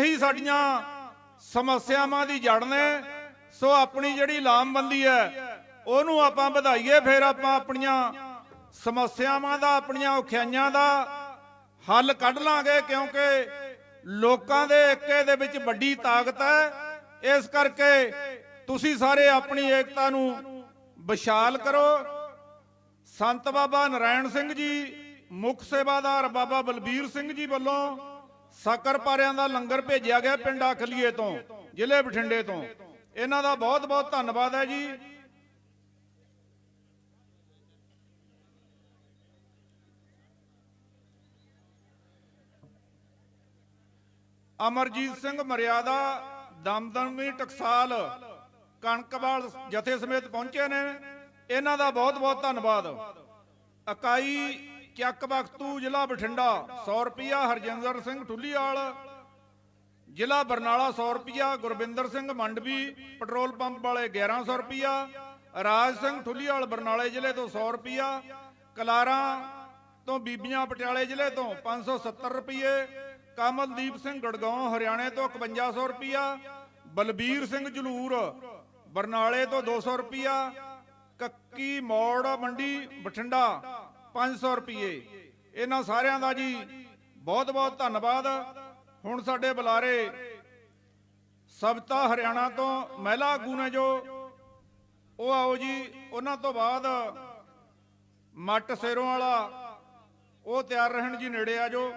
ਇਹੀ ਸਾਡੀਆਂ ਸਮੱਸਿਆਵਾਂ ਦੀ ਜੜ ਨੇ। ਸੋ ਆਪਣੀ ਜਿਹੜੀ ਲਾਮਬੰਦੀ ਹੈ, ਉਹਨੂੰ ਆਪਾਂ ਵਧਾਈਏ, ਫਿਰ ਆਪਾਂ ਆਪਣੀਆਂ ਸਮੱਸਿਆਵਾਂ ਦਾ, ਆਪਣੀਆਂ ਔਖਿਆਈਆਂ ਦਾ ਹੱਲ ਕੱਢ ਲਾਂਗੇ, ਕਿਉਂਕਿ ਲੋਕਾਂ ਦੇ ਏਕੇ ਦੇ ਵਿੱਚ ਵੱਡੀ ਤਾਕਤ ਹੈ। ਇਸ ਕਰਕੇ ਤੁਸੀਂ ਸਾਰੇ ਆਪਣੀ ਏਕਤਾ ਨੂੰ ਵਿਸ਼ਾਲ ਕਰੋ। ਸੰਤ ਬਾਬਾ ਨਰਾਇਣ ਸਿੰਘ ਜੀ, ਮੁੱਖ ਸੇਵਾਦਾਰ ਬਾਬਾ ਬਲਬੀਰ ਸਿੰਘ ਜੀ ਵੱਲੋਂ ਸਾਕਰ ਪਾਰਿਆਂ ਦਾ ਲੰਗਰ ਭੇਜਿਆ ਗਿਆ ਪਿੰਡ ਅਖਲੀਏ ਤੋਂ, ਜ਼ਿਲ੍ਹੇ ਬਠਿੰਡੇ ਤੋਂ। ਇਹਨਾਂ ਦਾ ਬਹੁਤ ਬਹੁਤ ਧੰਨਵਾਦ ਹੈ ਜੀ। ਅਮਰਜੀਤ ਸਿੰਘ ਮਰਿਆਦਾ, ਦਮਦਮੀ ਟਕਸਾਲ, ਕਣਕਵਾਲ ਜਥੇ ਸਮੇਤ ਪਹੁੰਚੇ ਨੇ। ਇਹਨਾਂ ਦਾ ਬਹੁਤ ਬਹੁਤ ਧੰਨਵਾਦ। ਇਕਾਈ ਚੱਕ ਬਖਤੂ ਜ਼ਿਲ੍ਹਾ ਬਠਿੰਡਾ 100 ਰੁਪਿਆ ਹਰਜਿੰਦਰ ਸਿੰਘ ਠੁੱਲੀਵਾਲ ਜ਼ਿਲ੍ਹਾ ਬਰਨਾਲਾ 100 ਰੁਪਿਆ ਗੁਰਬਿੰਦਰ ਸਿੰਘ ਮੰਡਵੀ, ਪੈਟਰੋਲ ਪੰਪ ਵਾਲੇ 1100 ਰੁਪਿਆ ਰਾਜ ਸਿੰਘ ਠੁੱਲੀਵਾਲ ਬਰਨਾਲੇ ਜ਼ਿਲ੍ਹੇ ਤੋਂ 100 ਰੁਪਿਆ ਕਲਾਰਾਂ ਤੋਂ ਬੀਬੀਆਂ ਪਟਿਆਲੇ ਜ਼ਿਲ੍ਹੇ ਤੋਂ 570 ਰੁਪਏ ਕਮਲਦੀਪ ਸਿੰਘ ਗੜਗਾਉਂ, ਹਰਿਆਣੇ ਤੋਂ 5100 ਰੁਪਿਆ ਬਲਬੀਰ ਸਿੰਘ ਜਲੂਰ, ਬਰਨਾਲੇ ਤੋਂ 200 ਰੁਪਿਆ ਕੱਕੀ ਮੋੜ ਮੰਡੀ, ਬਠਿੰਡਾ। 500 ਰੁਪਏ ਇਹਨਾਂ ਸਾਰਿਆਂ ਦਾ ਜੀ ਬਹੁਤ ਬਹੁਤ ਧੰਨਵਾਦ ਹੁਣ ਸਾਡੇ ਬੁਲਾਰੇ ਸਬਤਾ ਹਰਿਆਣਾ ਤੋਂ ਮਹਿਲਾ ਆਗੂ ਨੇ ਜੋ ਉਹ ਆਓ ਜੀ ਉਹਨਾਂ ਤੋਂ ਬਾਅਦ ਮੱਟ ਸੇਰੋਂ ਵਾਲਾ ਉਹ ਤਿਆਰ ਰਹਿਣ ਜੀ ਨੇੜੇ ਆ ਜੋ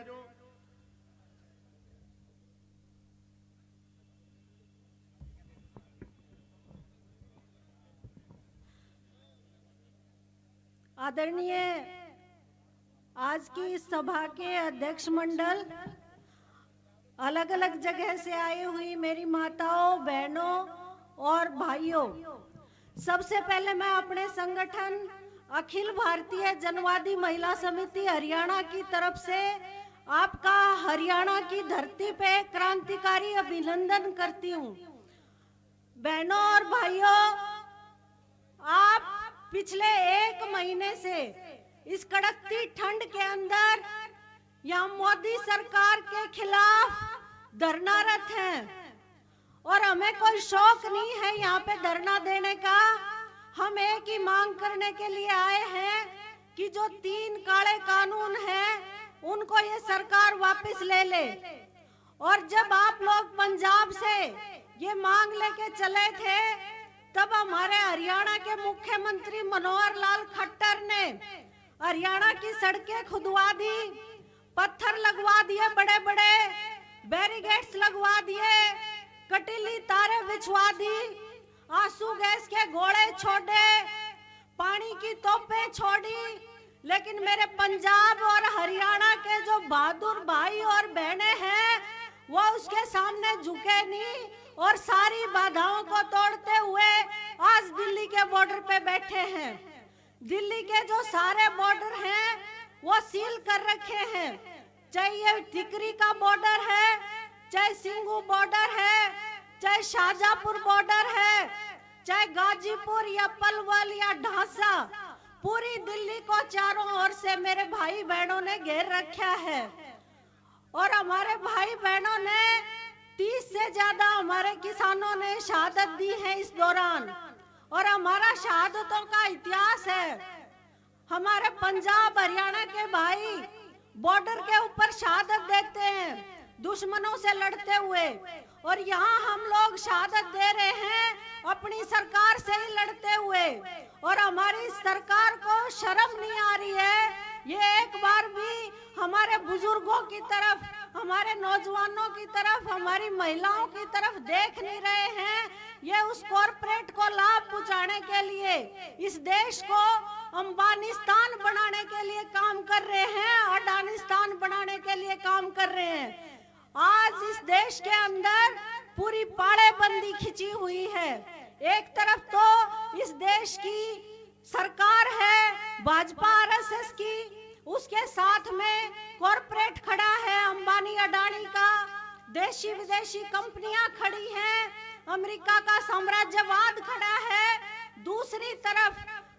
आदरणीय आज की इस सभा के अध्यक्ष मंडल अलग अलग जगह से आई हुई मेरी माताओं, बहनों और भाइयों। सबसे पहले मैं अपने संगठन अखिल भारतीय जनवादी महिला समिति हरियाणा की तरफ़ से आपका हरियाणा की धरती पे क्रांतिकारी अभिनंदन करती हूँ। बहनों और भाइयों, आप पिछले एक महीने से इस कड़कती ठंड के अंदर यहाँ मोदी सरकार के खिलाफ धरनारत हैं। और हमें कोई शौक नहीं है यहाँ पे धरना देने का। हम एक ही मांग करने के लिए आए हैं कि जो तीन काले कानून हैं, उनको ये सरकार वापस ले ले। और जब आप लोग पंजाब से ये मांग लेके चले थे, तब हमारे हरियाणा के मुख्यमंत्री मनोहर लाल खट्टर ने हरियाणा की सड़कें खुदवा दी, पत्थर लगवा दिए बड़े बड़े, बैरिगेट्स लगवा दिए, कटीली तारे बिछवा दी, आँसू गैस के घोड़े छोड़े, पानी की तोपें छोड़ी। लेकिन मेरे पंजाब और हरियाणा के जो बहादुर भाई और बहने हैं, वो उसके सामने झुके नहीं और सारी बाधाओं को तोड़ते हुए आज दिल्ली के बॉर्डर पे बैठे हैं। दिल्ली के जो सारे बॉर्डर हैं, वो सील कर रखे हैं। चाहे ये टिकरी का बॉर्डर है, चाहे सिंगू बॉर्डर है, चाहे शाहजहापुर बॉर्डर है, चाहे गाजीपुर या पलवल या ढांसा, पूरी दिल्ली को चारों ओर से मेरे भाई बहनों ने घेर रखा है। और हमारे भाई बहनों ने तीस से ज़्यादा हमारे किसानों ने शहादत दी है इस दौरान। और हमारा शहादतों का इतिहास है। हमारे पंजाब, हरियाणा के भाई बॉर्डर के ऊपर शहादत देते हैं, दुश्मनों से लड़ते हुए। और यहाँ हम लोग शहादत दे रहे हैं, अपनी सरकार से ही लड़ते हुए। और हमारी सरकार को शर्म नहीं आ रही है। ये एक बार भी हमारे बुज़ुर्गों की तरफ़, हमारे नौजवानों की तरफ़, हमारी महिलाओं की तरफ़ देख नहीं रहे हैं। ये उस कॉरपोरेट को लाभ लिए। इस देश को अंबानिस्तान बनाने के लिए काम कर रहे हैं अडानिस्तान बनाने के लिए काम कर रहे हैं। आज इस देश के अंदर पूरी पाड़ेबंदी खिंची हुई है। एक तरफ़ तो इस देश की सरकार है, भाजपा, आरएसएस की, उसके साथ में कॉरपोरेट खड़ा है, अंबानी, अडानी का देशी विदेशी कंपनियाँ खड़ी हैं, अमेरिका का साम्राज्यवाद खड़ा है दूसरी तरफ़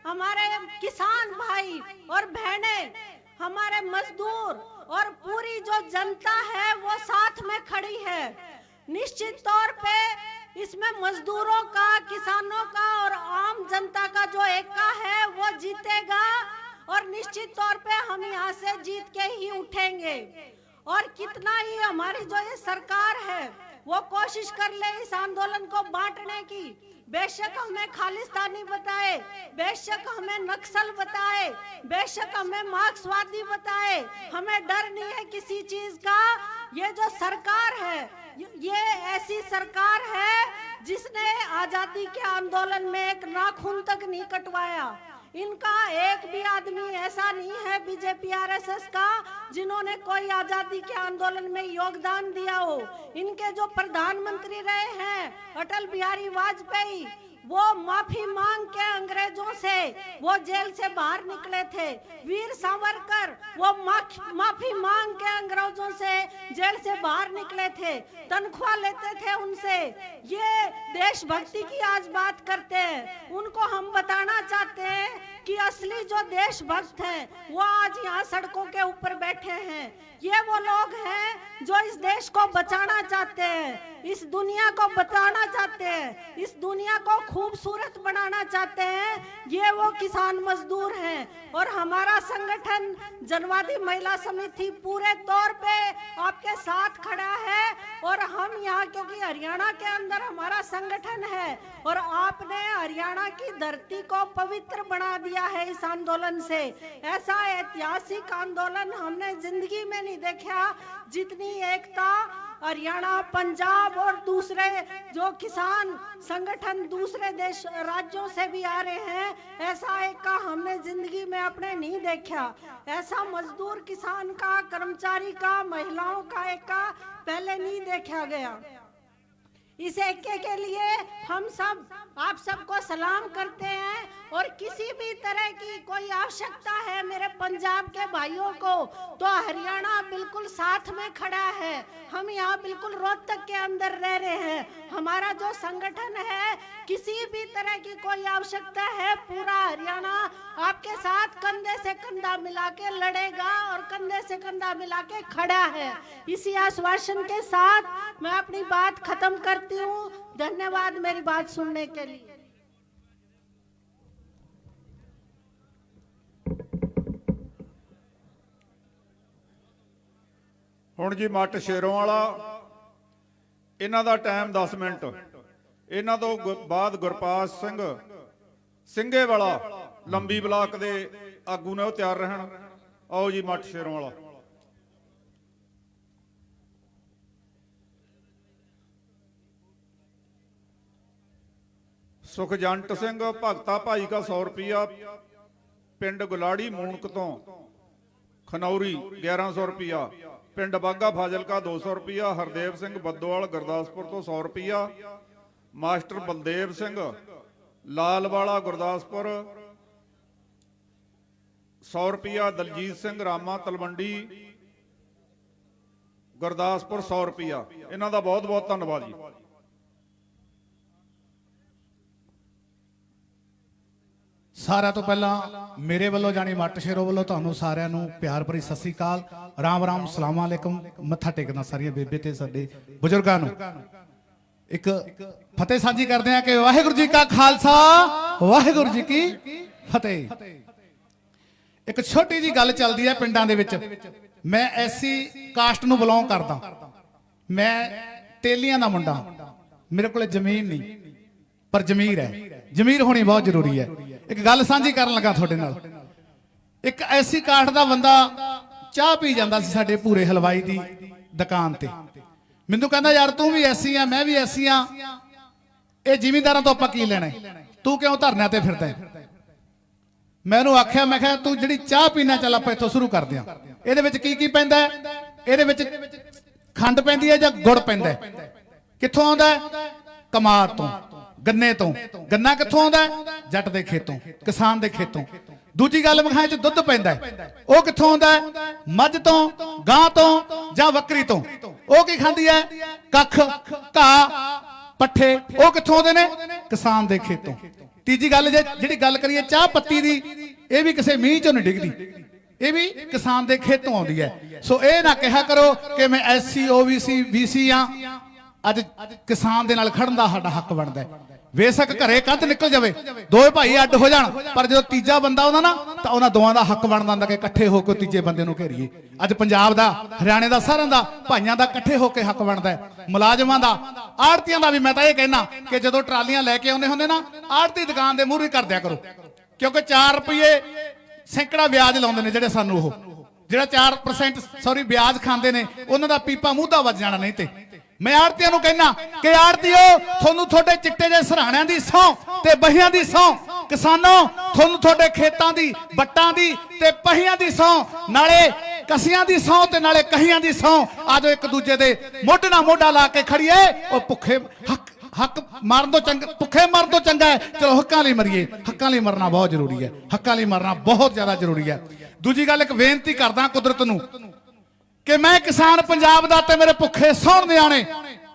हमारे किसान भाई और बहने, हमारे मजदूर और पूरी जो जनता है, वो साथ में खड़ी है। निश्चित तौर पे इसमें मजदूरों का, किसानों का और आम जनता का जो एकता है, वो जीतेगा और निश्चित तौर पे हम यहाँ से जीत के ही उठेंगे। और कितना ही हमारी जो ये सरकार है, वो कोशिश कर ले इस आंदोलन को बांटने की बेशक हमें खालिस्तानी बताए। बेशक हमें नक्सल बताए। बेशक हमें मार्क्सवादी बताए। हमें डर नहीं है किसी चीज़ का। ये जो सरकार है ये ऐसी सरकार है जिसने आज़ादी के आंदोलन में एक नाखून तक नहीं कटवाया। इनका एक भी आदमी ऐसा नहीं है बीजेपी आरएसएस का, जिन्होंने कोई आज़ादी के आंदोलन में योगदान दिया हो। इनके जो प्रधानमंत्री रहे हैं, अटल बिहारी वाजपेयी, वो माफ़ी मांग के अंग्रेज़ों से, वो जेल से बाहर निकले थे। वीर सावरकर, वो माफ़ी मांग के अंग्रेज़ों से जेल से बाहर निकले थे, तनख्वाह लेते थे उनसे। ये देशभक्ति की आज बात करते हैं। उनको हम बताना चाहते हैं कि असली जो देशभक्त हैं, वो आज यहाँ सड़कों के ऊपर बैठे हैं। ये वो लोग हैं जो इस देश को बचाना चाहते हैं, इस दुनिया को बचाना चाहते हैं, इस दुनिया को खूबसूरत बनाना चाहते हैं। ये वो किसान मजदूर हैं और हमारा संगठन जनवादी महिला समिति पूरे तौर पे आपके साथ खड़ा है और हम यहाँ, क्योंकि हरियाणा के अंदर हमारा संगठन है, और आपने हरियाणा की धरती को पवित्र बना दिया है इस आंदोलन से। ऐसा ऐतिहासिक आंदोलन हमने ज़िंदगी में नहीं देखा। जितनी एकता हरियाणा, पंजाब और दूसरे जो किसान संगठन दूसरे देश, राज्यों से भी आ रहे हैं, ऐसा एक का हमने ज़िंदगी में अपने नहीं देखा। ऐसा मजदूर किसान का, कर्मचारी का, महिलाओं का एक का पहले नहीं देखा गया। इस एके के लिए हम सब, आप सबको सलाम करते हैं। और किसी भी तरह की कोई आवश्यकता है मेरे पंजाब के भाइयों को तो हरियाणा बिल्कुल साथ में खड़ा है। हम यहाँ बिल्कुल रोहतक के अंदर रह रहे हैं। हमारा जो संगठन है, किसी भी तरह की कोई आवश्यकता है, पूरा हरियाणा आपके साथ कंधे से कंधा मिला के लड़ेगा और कंधे से कंधा मिला के खड़ा है। इसी आश्वासन के साथ मैं अपनी बात खत्म करती हूँ। धन्यवाद मेरी बात सुनने के लिए। ਹੁਣ ਜੀ ਮੱਟ ਸ਼ੇਰੋਂ ਵਾਲਾ, ਇਹਨਾਂ ਦਾ ਟਾਈਮ 10 ਮਿੰਟ। ਇਹਨਾਂ ਤੋਂ ਗੁ- ਬਾਅਦ ਗੁਰਪਾਲ ਸਿੰਘ, ਸਿੰਘੇ ਵਾਲਾ, ਲੰਬੀ ਬਲਾਕ ਦੇ ਆਗੂ ਨੇ ਉਹ ਤਿਆਰ ਰਹਿਣ। ਆਓ ਜੀ ਮੱਟ ਸ਼ੇਰੋਂ ਵਾਲਾ। ਸੁਖਜੰਟ ਸਿੰਘ, ਭਗਤਾ ਭਾਈ ਕਾ 100 ਰੁਪਿਆ ਪਿੰਡ ਗੁਲਾੜੀ ਮੂਣਕ ਤੋਂ। ਖਨੌਰੀ 1100 ਰੁਪਿਆ ਪਿੰਡ ਬਾਗਾ ਫਾਜ਼ਿਲਕਾ 200 ਰੁਪਿਆ ਹਰਦੇਵ ਸਿੰਘ ਬੱਦੋਵਾਲ ਗੁਰਦਾਸਪੁਰ ਤੋਂ 100 ਰੁਪਿਆ ਮਾਸਟਰ ਬਲਦੇਵ ਸਿੰਘ ਲਾਲਵਾਲਾ ਗੁਰਦਾਸਪੁਰ 100 ਰੁਪਿਆ ਦਲਜੀਤ ਸਿੰਘ ਰਾਮਾ ਤਲਵੰਡੀ ਗੁਰਦਾਸਪੁਰ 100 ਰੁਪਿਆ ਇਹਨਾਂ ਦਾ ਬਹੁਤ ਬਹੁਤ ਧੰਨਵਾਦ ਜੀ। ਸਾਰਿਆਂ ਤੋਂ ਪਹਿਲਾਂ ਮੇਰੇ ਵੱਲੋਂ ਜਾਨੀ ਮੱਟ ਸ਼ੇਰੋ ਵੱਲੋਂ ਤੁਹਾਨੂੰ ਸਾਰਿਆਂ ਨੂੰ ਪਿਆਰ ਭਰੀ ਸਤਿ ਸ੍ਰੀ ਅਕਾਲ। ਰਾਮ ਰਾਮ, ਸਲਾਮ ਅਲੈਕਮ। ਮੱਥਾ ਟੇਕਣਾ ਸਾਰੀਆਂ ਬੇਬੇ ਤੇ ਸਾਡੇ ਬਜ਼ੁਰਗਾਂ ਨੂੰ। ਇੱਕ ਫਤਿਹ ਸਾਂਝੀ ਕਰਦੇ ਆ ਕਿ ਵਾਹਿਗੁਰੂ ਜੀ ਕਾ ਖਾਲਸਾ, ਵਾਹਿਗੁਰੂ ਜੀ ਕੀ ਫਤਿਹ। ਇੱਕ ਛੋਟੀ ਜੀ ਗੱਲ ਚੱਲਦੀ ਹੈ ਪਿੰਡਾਂ ਦੇ ਵਿੱਚ। ਮੈਂ ਐਸੀ ਕਾਸਟ ਨੂੰ ਬਿਲੋਂਗ ਕਰਦਾ। ਮੈਂ ਤੇਲੀਆਂ ਦਾ ਮੁੰਡਾ। ਮੇਰੇ ਕੋਲੇ ਜ਼ਮੀਨ ਨਹੀਂ, ਪਰ ਜ਼ਮੀਰ ਹੈ। ਜ਼ਮੀਰ ਹੋਣੀ ਬਹੁਤ ਜ਼ਰੂਰੀ ਹੈ। ਇੱਕ ਗੱਲ ਸਾਂਝੀ ਕਰਨ ਲੱਗਾ ਤੁਹਾਡੇ ਨਾਲ ਇੱਕ ਐਸੀ ਕਾਠ ਦਾ ਬੰਦਾ ਚਾਹ ਪੀ ਜਾਂਦਾ ਸੀ ਸਾਡੇ ਪੂਰੇ ਹਲਵਾਈ ਦੀ ਦੁਕਾਨ ਤੇ ਮੈਨੂੰ ਕਹਿੰਦਾ, ਯਾਰ ਤੂੰ ਵੀ ਐਸੀ ਆ, ਮੈਂ ਵੀ ਐਸੀ ਆ ਇਹ ਜ਼ਿਮੀਂਦਾਰਾਂ ਤੋਂ ਆਪਾਂ ਕੀ ਲੈਣਾ ਤੂੰ ਕਿਉਂ ਧਰਨਿਆਂ ਤੇ ਫਿਰਦਾ ਹੈ? ਮੈਂ ਉਹਨੂੰ ਆਖਿਆ, ਮੈਂ ਕਿਹਾ, ਤੂੰ ਜਿਹੜੀ ਚਾਹ ਪੀਣਾ ਚੱਲ ਆਪਾਂ ਇੱਥੋਂ ਸ਼ੁਰੂ ਕਰਦੇ ਹਾਂ ਇਹਦੇ ਵਿੱਚ ਕੀ ਕੀ ਪੈਂਦਾ ਹੈ? ਇਹਦੇ ਵਿੱਚ ਖੰਡ ਪੈਂਦੀ ਹੈ ਜਾਂ ਗੁੜ ਪੈਂਦਾ ਹੈ? ਕਿੱਥੋਂ ਆਉਂਦਾ ਹੈ? ਕਮਾਰ ਤੋਂ ਗੰਨੇ ਤੋਂ। ਗੰਨਾ ਕਿੱਥੋਂ ਆਉਂਦਾ ਜੱਟ ਦੇ ਖੇਤੋਂ, ਕਿਸਾਨ ਦੇ ਖੇਤੋਂ। ਦੂਜੀ ਗੱਲ ਮਖਾਏ ਚ ਦੁੱਧ ਪੈਂਦਾ ਉਹ ਕਿੱਥੋਂ ਆਉਂਦਾ ਮੱਝ ਤੋਂ, ਗਾਂ ਤੋਂ ਜਾਂ ਬੱਕਰੀ ਤੋਂ। ਉਹ ਕੀ ਖਾਂਦੀ ਹੈ? ਕੱਖ, ਘਾਹ, ਪੱਠੇ। ਉਹ ਕਿੱਥੋਂ ਆਉਂਦੇ ਨੇ? ਕਿਸਾਨ ਦੇ ਖੇਤੋਂ। ਤੀਜੀ ਗੱਲ ਜੇ ਜਿਹੜੀ ਗੱਲ ਕਰੀਏ ਚਾਹ ਪੱਤੀ ਦੀ, ਇਹ ਵੀ ਕਿਸੇ ਮੀਂਹ ਚੋਂ ਨਹੀਂ ਡਿੱਗਦੀ। ਇਹ ਵੀ ਕਿਸਾਨ ਦੇ ਖੇਤੋਂ ਆਉਂਦੀ ਹੈ। ਸੋ ਇਹ ਨਾ ਕਿਹਾ ਕਰੋ ਕਿ ਮੈਂ ਐਸਸੀ ਓਬੀਸੀ ਬੀਸੀ ਆ। ਅੱਜ ਕਿਸਾਨ ਦੇ ਨਾਲ ਖੜਨ ਦਾ ਸਾਡਾ ਹੱਕ ਬਣਦਾ ਹੈ। ਬੇਸ਼ੱਕ ਘਰੇ ਕੰਧ ਨਿਕਲ ਜਾਵੇ। ਦੋਵੇਂ ਭਾਈ ਅੱਡ ਹੋ ਜਾਣ। ਪਰ ਜਦੋਂ ਤੀਜਾ ਬੰਦਾ ਆਉਂਦਾ ਨਾ, ਤਾਂ ਉਹਨਾਂ ਦੋਵਾਂ ਦਾ ਹੱਕ ਬਣਦਾ ਹੁੰਦਾ ਕਿ ਇਕੱਠੇ ਹੋ ਕੇ ਤੀਜੇ ਬੰਦੇ ਨੂੰ ਘੇਰੀਏ। ਅੱਜ ਪੰਜਾਬ ਦਾ, ਹਰਿਆਣੇ ਦਾ, ਸਾਰਿਆਂ ਦਾ ਭਾਈਆਂ ਦਾ ਇਕੱਠੇ ਹੋ ਕੇ ਹੱਕ ਬਣਦਾ ਮੁਲਾਜ਼ਮਾਂ ਦਾ, ਆੜਤੀਆਂ ਦਾ ਵੀ ਮੈਂ ਤਾਂ ਇਹ ਕਹਿਣਾ ਕਿ ਜਦੋਂ ਟਰਾਲੀਆਂ ਲੈ ਕੇ ਆਉਂਦੇ ਹੁੰਦੇ ਨਾ, ਆੜਤੀ ਦੁਕਾਨ ਦੇ ਮੂਹਰੇ ਕਰ ਦਿਆ ਕਰੋ। ਕਿਉਂਕਿ 4 ਰੁਪਏ ਸੈਂਕੜਾ ਵਿਆਜ ਲਾਉਂਦੇ ਨੇ ਜਿਹੜੇ ਸਾਨੂੰ ਉਹ। ਜਿਹੜਾ 4% ਸੌਰੀ ਵਿਆਜ ਖਾਂਦੇ ਨੇ, ਉਹਨਾਂ ਦਾ ਪੀਪਾ ਮੂੰਹਦਾ ਵੱਜ ਜਾਣਾ ਨਹੀਂ ਤੇ। ਮੈਂ ਆੜਤੀਆਂ ਨੂੰ ਕਹਿਣਾ ਕਿ ਆੜਤੀਓ, ਤੁਹਾਨੂੰ ਤੁਹਾਡੇ ਚਿੱਟੇ ਦੇ ਸਰਾਣਿਆਂ ਦੀ ਸੌ ਤੇ ਬਹੀਆਂ ਦੀ ਸੌ, ਕਿਸਾਨੋ, ਤੁਹਾਨੂੰ ਤੁਹਾਡੇ ਖੇਤਾਂ ਦੀ ਬੱਟਾਂ ਦੀ ਤੇ ਪਹੀਆਂ ਦੀ ਸੌ, ਨਾਲੇ ਕਸੀਆਂ ਦੀ ਸੌ ਤੇ ਨਾਲੇ ਕਹੀਆਂ ਦੀ ਸੌ ਆਜੋ ਇੱਕ ਦੂਜੇ ਦੇ ਮੋਢੇ ਨਾਲ ਮੋਢਾ ਲਾ ਕੇ ਖੜੀਏ, ਉਹ ਭੁੱਖੇ ਹੱਕ ਹੱਕ ਮਾਰਨ ਤੋਂ ਚੰਗਾ, ਭੁੱਖੇ ਮਰਨ ਤੋਂ ਚੰਗਾ ਹੈ। ਚਲੋ ਹੱਕਾਂ ਲਈ ਮਰੀਏ, ਹੱਕਾਂ ਲਈ ਮਰਨਾ ਬਹੁਤ ਜ਼ਰੂਰੀ ਹੈ, ਹੱਕਾਂ ਲਈ ਮਰਨਾ ਬਹੁਤ ਜ਼ਿਆਦਾ ਜ਼ਰੂਰੀ ਹੈ। ਦੂਜੀ ਗੱਲ ਇੱਕ ਬੇਨਤੀ ਕਰਦਾ ਕੁਦਰਤ ਨੂੰ ਕਿ ਮੈਂ ਕਿਸਾਨ ਪੰਜਾਬ ਦਾ ਤੇ ਮੇਰੇ ਭੁੱਖੇ ਸੌਣ ਨਿਆਣੇ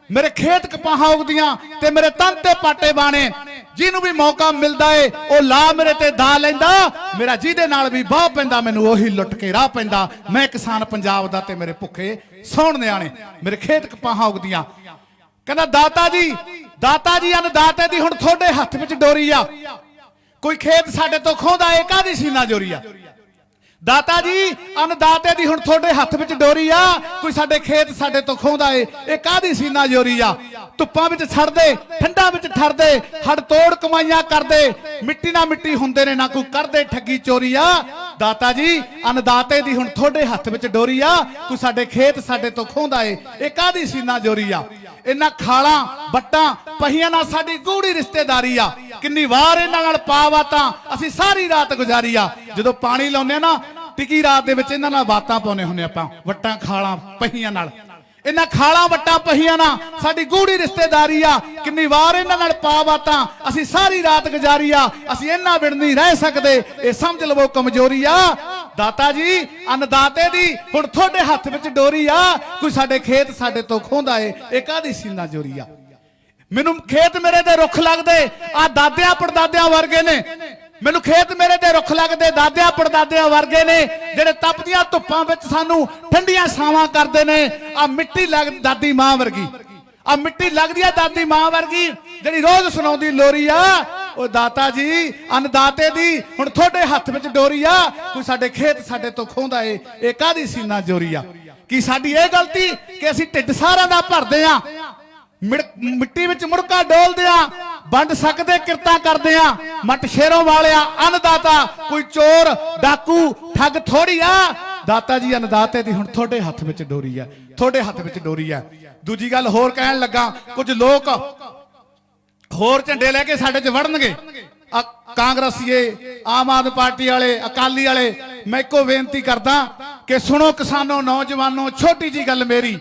ਮੇਰੇ ਖੇਤ ਕਪਾਹਾਂ ਉਗਦੀਆਂ ਤੇ ਮੇਰੇ ਤਨ ਤੇ ਪਾਟੇ ਬਾਣੇ, ਜਿਹਨੂੰ ਵੀ ਮੌਕਾ ਮਿਲਦਾ ਏ, ਉਹ ਲਾ ਮੇਰੇ ਤੇ ਦਾ ਲੈਂਦਾ, ਮੇਰਾ ਜਿਹਦੇ ਨਾਲ ਵੀ ਬਾਹ ਪੈਂਦਾ, ਮੈਨੂੰ ਉਹੀ ਲੁੱਟ ਕੇ ਰਾਹ ਪੈਂਦਾ, ਮੈਂ ਕਿਸਾਨ ਪੰਜਾਬ ਦਾ ਤੇ ਮੇਰੇ ਭੁੱਖੇ ਸੌਣ ਨਿਆਣੇ ਮੇਰੇ ਖੇਤ ਕਪਾਹਾਂ ਉਗਦੀਆਂ। ਕਹਿੰਦਾ, ਦਾਤਾ ਜੀ ਦਾਤਾ ਜੀ ਅਨਦਾਤੇ ਦੀ ਹੁਣ ਤੁਹਾਡੇ ਹੱਥ ਵਿੱਚ ਡੋਰੀ ਆ। ਕੋਈ ਖੇਤ ਸਾਡੇ ਤੋਂ ਖੋਹਦਾ ਏ ਕਾਦੀ ਸੀਨਾ ਜੋਰੀ ਆ? ਦਾਤਾ ਜੀ, ਅਨਦਾਤੇ ਦੀ ਹੁਣ ਤੁਹਾਡੇ ਹੱਥ ਵਿੱਚ ਡੋਰੀ ਆ। ਕੋਈ ਸਾਡੇ ਖੇਤ ਸਾਡੇ ਤੋਂ ਖੋਹਦਾ ਏ, ਇਹ ਕਾਦੀ ਸੀਨਾ ਜੋਰੀ ਆ? ਧੁੱਪਾਂ ਵਿੱਚ ਛੜਦੇ ਠੰਡਾ ਵਿੱਚ ਠਰਦੇ ਹੜ ਤੋੜ ਕਮਾਈਆਂ ਕਰਦੇ। ਮਿੱਟੀ ਨਾਲ ਮਿੱਟੀ ਹੁੰਦੇ ਨੇ ਨਾ ਕੋਈ ਕਰਦੇ ਠੱਗੀ ਚੋਰੀ ਆ। ਦਾਤਾ ਜੀ, ਅਨਦਾਤੇ ਦੀ ਹੁਣ ਤੁਹਾਡੇ ਹੱਥ ਵਿੱਚ ਡੋਰੀ ਆ। ਕੋਈ ਸਾਡੇ ਖੇਤ ਸਾਡੇ ਤੋਂ ਖੋਹਦਾ ਏ ਇਹ ਕਾਦੀ ਸੀਨਾ ਜੋਰੀ ਆ। ਇਹਨਾਂ ਖਾਲਾਂ ਬੱਟਾਂ ਪਹੀਆਂ ਨਾਲ ਸਾਡੀ ਗੂੜੀ ਰਿਸ਼ਤੇਦਾਰੀ ਆ। ਕਿੰਨੀ ਵਾਰ ਇਹਨਾਂ ਨਾਲ ਪਾਵਾ ਤਾਂ ਅਸੀਂ ਸਾਰੀ ਰਾਤ ਗੁਜ਼ਾਰੀ ਆ। ਜਦੋਂ ਪਾਣੀ ਲਾਉਂਦੇ ਆ ਨਾ, ਟਿਕੀ ਰਾਤ ਦੇ ਵਿੱਚ ਇਹਨਾਂ ਨਾਲ ਬਾਤਾਂ ਪਾਉਨੇ ਹੁੰਨੇ ਆਪਾਂ, ਵੱਟਾਂ, ਖਾਲਾਂ, ਪਹੀਆਂ ਨਾਲ। ਇਹਨਾਂ ਖਾਲਾਂ ਵੱਟਾਂ ਪਹੀਆਂ ਨਾ, ਸਾਡੀ ਗੂੜੀ ਰਿਸ਼ਤੇਦਾਰੀ ਆ, ਕਿੰਨੀ ਵਾਰ ਇਹਨਾਂ ਨਾਲ ਪਾਵਾ ਤਾਂ ਅਸੀਂ ਸਾਰੀ ਰਾਤ ਗੁਜ਼ਾਰੀ ਆ, ਅਸੀਂ ਇਹਨਾਂ ਬਿਨ ਨਹੀਂ ਰਹਿ ਸਕਦੇ, ਇਹ ਸਮਝ ਲਵੋ ਕਮਜ਼ੋਰੀ ਆ। ਦਾਤਾ ਜੀ, ਅਨਦਾਤੇ ਦੀ, ਹੁਣ ਤੁਹਾਡੇ ਹੱਥ ਵਿੱਚ ਡੋਰੀ ਆ, ਕੋਈ ਸਾਡੇ ਖੇਤ ਸਾਡੇ ਤੋਂ ਖੋਹਦਾ ਏ, ਇਹ ਕਾਦੀ ਸੀਨਾ ਜੋਰੀ ਆ? ਮੈਨੂੰ ਖੇਤ ਮੇਰੇ ਦੇ ਰੁੱਖ ਲੱਗਦੇ ਆ ਦਾਦਿਆਂ ਪੜਦਾਦਿਆਂ ਵਰਗੇ ਨੇ। ਮੈਨੂੰ ਖੇਤ ਮੇਰੇ ਦੇ ਰੁੱਖ ਲੱਗਦੇ, ਦਾਦਿਆਂ, ਪੜਦਾਦਿਆਂ ਵਰਗੇ ਨੇ, ਜਿਹੜੇ ਤਪਦੀਆਂ ਧੁੱਪਾਂ ਵਿੱਚ ਸਾਨੂੰ ਠੰਡੀਆਂ ਛਾਵਾਂ ਕਰਦੇ ਨੇ। ਆ ਮਿੱਟੀ ਲੱਗ, ਦਾਦੀ ਮਾਂ ਵਰਗੀ। ਆ ਮਿੱਟੀ ਲੱਗਦੀ ਆ ਦਾਦੀ ਮਾਂ ਵਰਗੀ, ਜਿਹੜੀ ਰੋਜ਼ ਸੁਣਾਉਂਦੀ ਲੋਰੀ ਆ। ਉਹ ਦਾਤਾ ਜੀ, ਅਨਦਾਤੇ ਦੀ, ਹੁਣ ਤੁਹਾਡੇ ਹੱਥ ਵਿੱਚ ਡੋਰੀ ਆ। ਕੋਈ ਸਾਡੇ ਖੇਤ ਸਾਡੇ ਤੋਂ ਖੋਹਦਾ ਏ, ਇਹ ਕਾਦੀ ਸੀਨਾ ਜੋਰੀ ਆ? ਕੀ ਸਾਡੀ ਇਹ ਗਲਤੀ ਕਿ ਅਸੀਂ ਢਿੱਡ ਸਾਰਿਆਂ ਦਾ ਭਰਦੇ ਆ? ਮਿੱਟੀ ਵਿੱਚ ਮੁੜਕਾ ਡੋਲਦੇ ਆ ਵੰਡ ਸਕਦੇ, ਕਿਰਤਾਂ ਕਰਦੇ ਆ ਮਟ ਸ਼ੇਰੋਂ ਵਾਲਿਆ, ਅਨਦਾਤਾ, ਕੋਈ ਚੋਰ, ਡਾਕੂ, ਠੱਗ ਥੋੜੀ ਆ। ਦਾਤਾ ਜੀ, ਅਨਦਾਤੇ ਦੀ ਹੁਣ ਤੁਹਾਡੇ ਹੱਥ ਵਿੱਚ ਡੋਰੀ ਆ, ਤੁਹਾਡੇ ਹੱਥ ਵਿੱਚ ਡੋਰੀ ਆ। ਦੂਜੀ ਗੱਲ ਹੋਰ ਕਹਿਣ ਲੱਗਾ, ਕੁਝ ਲੋਕ ਹੋਰ ਝੰਡੇ ਲੈ ਕੇ ਸਾਡੇ 'ਚ ਵੜਨਗੇ। ਆ ਕਾਂਗਰਸੀਏ, ਆਮ ਆਦਮੀ ਪਾਰਟੀ ਵਾਲੇ, ਅਕਾਲੀ ਵਾਲੇ, ਮੈਂ ਇੱਕੋ ਬੇਨਤੀ ਕਰਦਾ ਕਿ ਸੁਣੋ ਕਿਸਾਨੋ, ਨੌਜਵਾਨੋ, ਛੋਟੀ ਜੀ ਗੱਲ ਮੇਰੀ।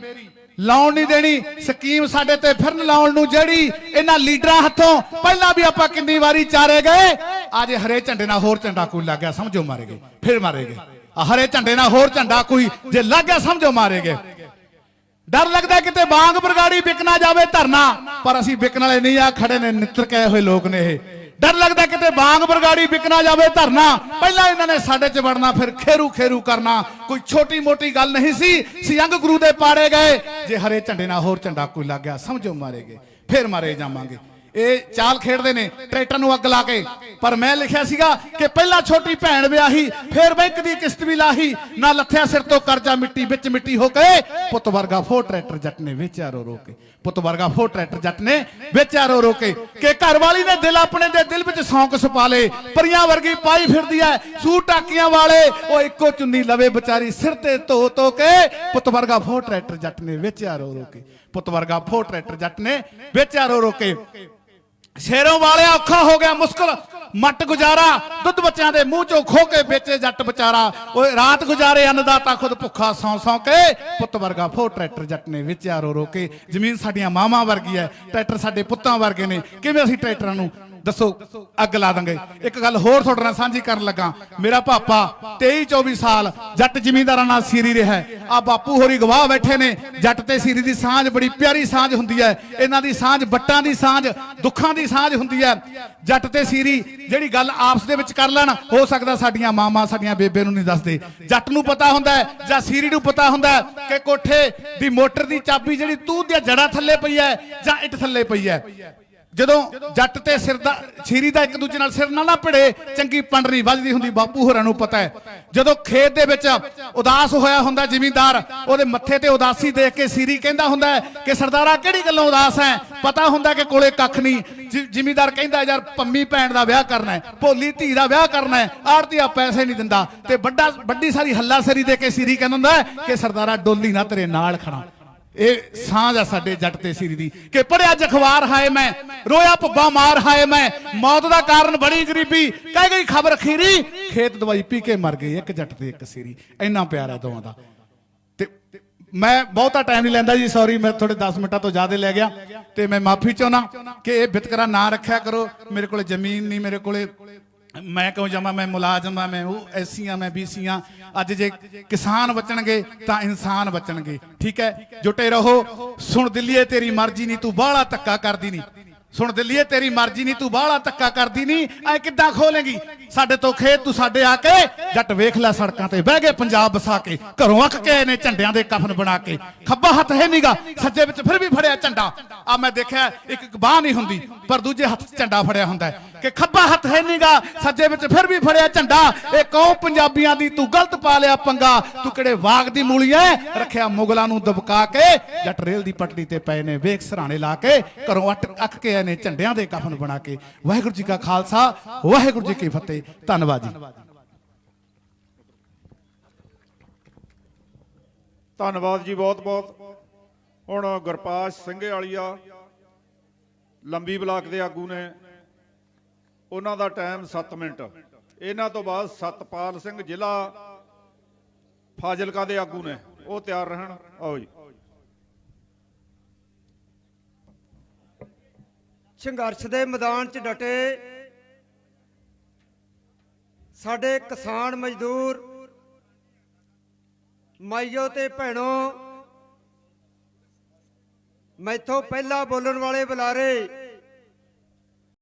ਲਾਉਣ ਨਹੀਂ ਦੇਣੀ। ਸਕੀਮ ਸਾਡੇ ਤੇ ਫਿਰਨ ਲਾਉਣ ਨੂੰ ਜਿਹੜੀ ਇਹਨਾਂ ਲੀਡਰਾਂ ਹੱਥੋਂ ਪਹਿਲਾਂ ਵੀ ਆਪਾਂ ਕਿੰਨੀ ਵਾਰੀ ਚਾਰੇ ਗਏ, ਅੱਜ ਹਰੇ ਝੰਡੇ ਨਾਲ ਹੋਰ ਝੰਡਾ ਕੋਈ ਲੱਗ ਗਿਆ, ਸਮਝੋ ਮਾਰੇ ਗਏ ਫਿਰ ਮਾਰੇ ਗਏ ਹਰੇ ਝੰਡੇ ਨਾਲ ਹੋਰ ਝੰਡਾ ਕੋਈ ਜੇ ਲੱਗ ਗਿਆ, ਸਮਝੋ ਮਾਰੇ ਗਏ ਡਰ ਲੱਗਦਾ ਕਿਤੇ ਬਾਂਗ ਬਰਗਾੜੀ ਵਿਕਣਾ ਜਾਵੇ ਧਰਨਾ, ਪਰ ਅਸੀਂ ਵਿਕਣ ਵਾਲੇ ਨਹੀਂ ਆ, ਖੜੇ ਨੇ, ਨਿੱਤਰ ਕਹੇ ਹੋਏ ਲੋਕ ਨੇ ਇਹ। ਡਰ ਲੱਗਦਾ ਕਿਤੇ ਬਾਂਗ ਬਰਗਾੜੀ ਵਿਕ ਜਾਵੇ ਧਰਨਾ। ਪਹਿਲਾਂ ਇਹਨਾਂ ਨੇ ਸਾਡੇ 'ਚ ਵੜਨਾ, ਫਿਰ ਖੇਰੂ ਖੇਰੂ ਕਰਨਾ। ਕੋਈ ਛੋਟੀ ਮੋਟੀ ਗੱਲ ਨਹੀਂ ਸੀ। ਸਿਯੰਗ ਗੁਰੂ ਦੇ ਪਾੜੇ ਗਏ। ਜੇ ਹਰੇ ਝੰਡੇ ਨਾਲ ਹੋਰ ਝੰਡਾ ਕੋਈ ਲੱਗ ਗਿਆ, ਸਮਝੋ ਮਾਰੇ ਫਿਰ ਮਾਰੇ ਜਾਵਾਂਗੇ। ਇਹ ਚਾਲ ਖੇਡਦੇ ਨੇ, ਟਰੈਕਟਰ ਨੂੰ ਅੱਗ ਲਾ ਕੇ। ਪਰ ਮੈਂ ਲਿਖਿਆ ਸੀਗਾ ਕਿ ਪਹਿਲਾਂ ਛੋਟੀ ਭੈਣ ਵਿਆਹੀ, ਫਿਰ ਬੈਂਕ ਦੀ ਕਿਸ਼ਤ ਵੀ ਲਾਹੀ। ਨਾ ਲੱਥਿਆ ਸਿਰ ਤੋਂ ਕਰਜ਼ਾ ਮਿੱਟੀ ਵਿੱਚ ਮਿੱਟੀ ਹੋ ਕੇ, ਪੁੱਤ ਵਰਗਾ ਫੋ ਟਰੈਕਟਰ ਜੱਟ ਨੇ ਵੇਚਿਆ ਰੋ ਰੋ ਕੇ। ਪੁੱਤ ਵਰਗਾ ਫੋ ਟਰੈਕਟਰ ਜੱਟ ਨੇ ਵੇਚਿਆ ਰੋ ਰੋ ਕੇ। ਕਿ ਘਰ ਵਾਲੀ ਨੇ ਦਿਲ ਆਪਣੇ ਦੇ ਦਿਲ ਵਿੱਚ ਸੌਂਕ ਸੁਪਾ ਲੇ, ਪਰੀਆਂ ਵਰਗੀ ਪਾਈ ਫਿਰਦੀ ਐ ਸੂ ਟਾਕੀਆਂ ਵਾਲੇ। ਉਹ ਇੱਕੋ ਚੁੰਨੀ ਲਵੇ ਵਿਚਾਰੀ ਸਿਰ ਤੇ ਧੋ ਧੋ ਕੇ। ਪੁੱਤ ਵਰਗਾ ਫੋ ਟਰੈਕਟਰ ਜੱਟ ਨੇ ਵੇਚਿਆ ਰੋ ਰੋ ਕੇ। ਪੁੱਤ ਵਰਗਾ ਫੋ ਟਰੈਕਟਰ ਜੱਟ ਨੇ ਵੇਚਿਆ ਰੋ ਰੋ ਕੇ। ਸ਼ੇਰੋਂ ਵਾਲਿਆ ਔਖਾ ਹੋ ਗਿਆ ਮੁਸ਼ਕਲ। ਮੱਟ ਗੁਜ਼ਾਰਾ, ਦੁੱਧ ਬੱਚਿਆਂ ਦੇ ਮੂੰਹ ਚੋਂ ਖੋ ਕੇ ਵੇਚੇ ਜੱਟ ਵਿਚਾਰਾ। ਓਏ, ਰਾਤ ਗੁਜ਼ਾਰੇ, ਅੰਨਦਾਤਾ ਖੁਦ ਭੁੱਖਾ ਸੌਂ ਸੌਂ ਕੇ, ਪੁੱਤ ਵਰਗਾ ਫੋ, ਟਰੈਕਟਰ ਜੱਟ ਨੇ ਵੇਚਿਆ ਰੋ ਰੋ ਕੇ। ਜ਼ਮੀਨ ਸਾਡੀਆਂ ਮਾਵਾਂ ਵਰਗੀ ਹੈ ਟਰੈਕਟਰ ਸਾਡੇ ਪੁੱਤਾਂ ਵਰਗੇ ਨੇ। ਕਿਵੇਂ ਅਸੀਂ ਟਰੈਕਟਰਾਂ ਨੂੰ ਦੱਸੋ, ਅੱਗ ਲਾ ਦਾਂਗੇ। ਇੱਕ ਗੱਲ ਹੋਰ ਤੁਹਾਡੇ ਨਾਲ ਸਾਂਝੀ ਕਰਨ ਲੱਗਾ। ਮੇਰਾ ਪਾਪਾ 23 24 ਸਾਲ ਜੱਟ ਜ਼ਿਮੀਂਦਾਰਾਂ ਨਾਲ ਸੀਰੀ ਰਿਹਾ ਆ ਬਾਪੂ ਹੋਰੀ ਗਵਾਹ ਬੈਠੇ ਨੇ। ਜੱਟ ਤੇ ਸੀਰੀ ਦੀ ਸਾਂਝ ਬੜੀ ਪਿਆਰੀ ਸਾਂਝ ਹੁੰਦੀ ਹੈ। ਇਹਨਾਂ ਦੀ ਸਾਂਝ ਬੱਟਾਂ ਦੀ ਸਾਂਝ, ਦੁੱਖਾਂ ਦੀ ਸਾਂਝ ਹੁੰਦੀ ਹੈ। ਜੱਟ ਤੇ ਸੀਰੀ ਜਿਹੜੀ ਗੱਲ ਆਪਸ ਦੇ ਵਿੱਚ ਕਰ ਲੈਣ, ਹੋ ਸਕਦਾ ਸਾਡੀਆਂ ਮਾਮਾ ਸਾਡੀਆਂ ਬੇਬੇ ਨੂੰ ਨਹੀਂ ਦੱਸਦੇ। ਜੱਟ ਨੂੰ ਪਤਾ ਹੁੰਦਾ ਜਾਂ ਸੀਰੀ ਨੂੰ ਪਤਾ ਹੁੰਦਾ ਕਿ ਕੋਠੇ ਦੀ ਮੋਟਰ ਦੀ ਚਾਬੀ ਜਿਹੜੀ ਤੂੰ ਦੀਆਂ ਜੜਾਂ ਥੱਲੇ ਪਈ ਹੈ ਜਾਂ ਇੱਟ ਥੱਲੇ ਪਈ ਹੈ। ਜਦੋਂ ਜੱਟ ਤੇ ਸਿਰ ਦਾ ਛੀਰੀ ਦਾ ਇੱਕ ਦੂਜੇ ਨਾਲ ਸਿਰ ਨਾ ਨਾ ਭਿੜੇ ਚੰਗੀ ਪੰਡਰੀ ਵੱਜਦੀ ਹੁੰਦੀ, ਬਾਪੂ ਹੋਰਾਂ ਨੂੰ ਪਤਾ ਹੈ। ਜਦੋਂ ਖੇਤ ਦੇ ਵਿੱਚ ਉਦਾਸ ਹੋਇਆ ਹੁੰਦਾ ਜ਼ਿਮੀਂਦਾਰ, ਉਹਦੇ ਮੱਥੇ ਤੇ ਉਦਾਸੀ ਦੇਖ ਕੇ ਸੀਰੀ ਕਹਿੰਦਾ ਹੁੰਦਾ ਕਿ ਸਰਦਾਰਾ ਕਿਹੜੀ ਗੱਲੋਂ ਉਦਾਸ ਹੈ? ਪਤਾ ਹੁੰਦਾ ਕਿ ਕੋਲੇ ਕੱਖ ਨਹੀਂ। ਜ਼ਿ- ਜ਼ਿਮੀਂਦਾਰ ਕਹਿੰਦਾ, ਯਾਰ ਪੰਮੀ ਭੈਣ ਦਾ ਵਿਆਹ ਕਰਨਾ ਹੈ, ਭੋਲੀ ਧੀ ਦਾ ਵਿਆਹ ਕਰਨਾ ਹੈ ਆੜਤੀਆ ਪੈਸੇ ਨਹੀਂ ਦਿੰਦਾ। ਤੇ ਵੱਡਾ, ਵੱਡੀ ਸਾਰੀ ਹੱਲਾਸਰੀ ਦੇ ਕੇ ਸੀਰੀ ਕਹਿੰਦਾ ਹੁੰਦਾ ਕਿ ਸਰਦਾਰਾ ਡੋਲੀ ਨਾ ਤੇਰੇ ਨਾਲ ਖੜਾ ਇਹ ਸਾਂਝ ਆ ਸਾਡੇ ਜੱਟ ਤੇ ਸਿਰੀ ਦੀ ਕਿ ਪੜਿਆ ਜਖਵਾਰ ਹਾਏ ਮੈਂ, ਰੋਇਆ ਭੁੱਬਾ ਮਾਰ ਹਾਏ ਮੈਂ, ਮੌਤ ਦਾ ਕਾਰਨ ਬੜੀ ਗਰੀਬੀ, ਕਹਿ ਗਈ ਖਬਰ ਖੀਰੀ ਖੇਤ ਦਵਾਈ ਪੀ ਕੇ ਮਰ ਗਈ ਇੱਕ ਜੱਟ ਤੇ ਇੱਕ ਸਿਰੀ, ਇੰਨਾ ਪਿਆਰ ਹੈ ਦੋਵਾਂ ਦਾ। ਤੇ ਮੈਂ ਬਹੁਤਾ ਟਾਈਮ ਨਹੀਂ ਲੈਂਦਾ ਜੀ ਸੌਰੀ ਮੈਂ ਥੋੜੇ 10 ਮਿੰਟਾਂ ਤੋਂ ਜ਼ਿਆਦਾ ਲੈ ਗਿਆ, ਤੇ ਮੈਂ ਮਾਫੀ ਚਾਹੁੰਦਾ ਕਿ ਇਹ ਬਿਤਕਰਾ ਨਾ ਰੱਖਿਆ ਕਰੋ, ਮੇਰੇ ਕੋਲ ਜ਼ਮੀਨ ਨਹੀਂ, ਮੇਰੇ ਕੋਲੇ ਮੈਂ ਕਿਉਂ ਜਾਵਾਂ? ਮੈਂ ਮੁਲਾਜ਼ਮ ਆ ਮੈਂ ਉਹ ਐਸੀਆਂ ਮੈਂ ਬੀਸੀਆਂ ਅੱਜ ਜੇ ਕਿਸਾਨ ਬਚਣਗੇ, ਤਾਂ ਇਨਸਾਨ ਬਚਣਗੇ। ਠੀਕ ਹੈ? ਜੁਟੇ ਰਹੋ। ਸੁਣ ਦਿੱਲੀਏ ਤੇਰੀ ਮਰਜ਼ੀ ਨਹੀਂ, ਤੂੰ ਬਾਹਲਾ ਧੱਕਾ ਕਰਦੀ ਨਹੀਂ। ਸੁਣ ਦਿੱਲੀਏ ਤੇਰੀ ਮਰਜ਼ੀ ਨਹੀਂ, ਤੂੰ ਬਾਹਲਾ ਧੱਕਾ ਕਰਦੀ ਨਹੀਂ, ਐ ਕਿੱਦਾਂ ਖੋਲੇਗੀ? ਸਾਡੇ ਤੋਂ ਖੇਤ ਤੂੰ ਸਾਡੇ ਆ ਕੇ, ਜੱਟ ਵੇਖ ਲੈ ਸੜਕਾਂ ਤੇ ਬਹਿ ਗਏ ਪੰਜਾਬ ਵਸਾ ਕੇ, ਘਰੋਂ ਅੱਕ ਕੇ ਆਏ ਨੇ ਝੰਡਿਆਂ ਦੇ ਕਫਨ ਬਣਾ ਕੇ, ਖੱਬਾ ਹੱਥ ਹੈ ਨੀਗਾ, ਸੱਜੇ ਵਿੱਚ ਫਿਰ ਵੀ ਫੜਿਆ ਝੰਡਾ। ਆ ਮੈਂ ਦੇਖਿਆ, ਇੱਕ ਇੱਕ ਬਾਹ ਨਹੀਂ ਹੁੰਦੀ, ਪਰ ਦੂਜੇ ਹੱਥ ਝੰਡਾ ਫੜਿਆ ਹੁੰਦਾ ਕਿ ਖੱਬਾ ਹੱਥ ਹੈ ਨੀਗਾ, ਸੱਜੇ ਵਿੱਚ ਫਿਰ ਵੀ ਫੜਿਆ ਝੰਡਾ। ਇਹ ਕੌਮ ਪੰਜਾਬੀਆਂ ਦੀ ਤੂੰ ਗਲਤ ਪਾ ਲਿਆ ਪੰਗਾ, ਤੂੰ ਕਿਹੜੇ ਵਾਗ ਦੀ ਮੂਲੀ ਐ? ਰੱਖਿਆ ਮੁਗਲਾਂ ਨੂੰ ਦਬਕਾ ਕੇ, ਜੱਟ ਰੇਲ ਦੀ ਪਟੜੀ ਤੇ ਪਏ ਨੇ, ਵੇਖ ਸਰਾਣੇ ਲਾ ਕੇ, ਘਰੋਂ ਅੱਟ ਅੱਕ ਕੇ ਆਏ ਨੇ ਝੰਡਿਆਂ ਦੇ ਕਫਨ ਬਣਾ ਕੇ ਵਾਹਿਗੁਰੂ ਜੀ ਕਾ ਖਾਲਸਾ, ਵਾਹਿਗੁਰੂ ਜੀ ਕੀ ਫਤਿਹ। ਧੰਨਵਾਦ ਜੀ। ਧੰਨਵਾਦ ਜੀ ਬਹੁਤ ਬਹੁਤ। ਹੁਣ ਗੁਰਪਾਸ਼ ਸਿੰਘੇ ਵਾਲੀਆ ਲੰਬੀ ਬਲਾਕ ਦੇ ਆਗੂ ਨੇ। ਉਹਨਾਂ ਦਾ ਟਾਈਮ 7 ਮਿੰਟ। ਇਹਨਾਂ ਤੋਂ ਬਾਅਦ ਸਤਪਾਲ ਸਿੰਘ ਜ਼ਿਲ੍ਹਾ ਫਾਜ਼ਿਲਕਾ ਦੇ ਆਗੂ ਨੇ। ਉਹ ਤਿਆਰ ਰਹਿਣ। ਆਓ ਜੀ। ਸੰਘਰਸ਼ ਦੇ ਮੈਦਾਨ 'ਚ ਡਟੇ। ਸਾਡੇ ਕਿਸਾਨ ਮਜ਼ਦੂਰ, ਮਾਈਓ ਤੇ ਭੈਣੋ, ਮੈਥੋਂ ਪਹਿਲਾਂ ਬੋਲਣ ਵਾਲੇ ਬੁਲਾਰੇ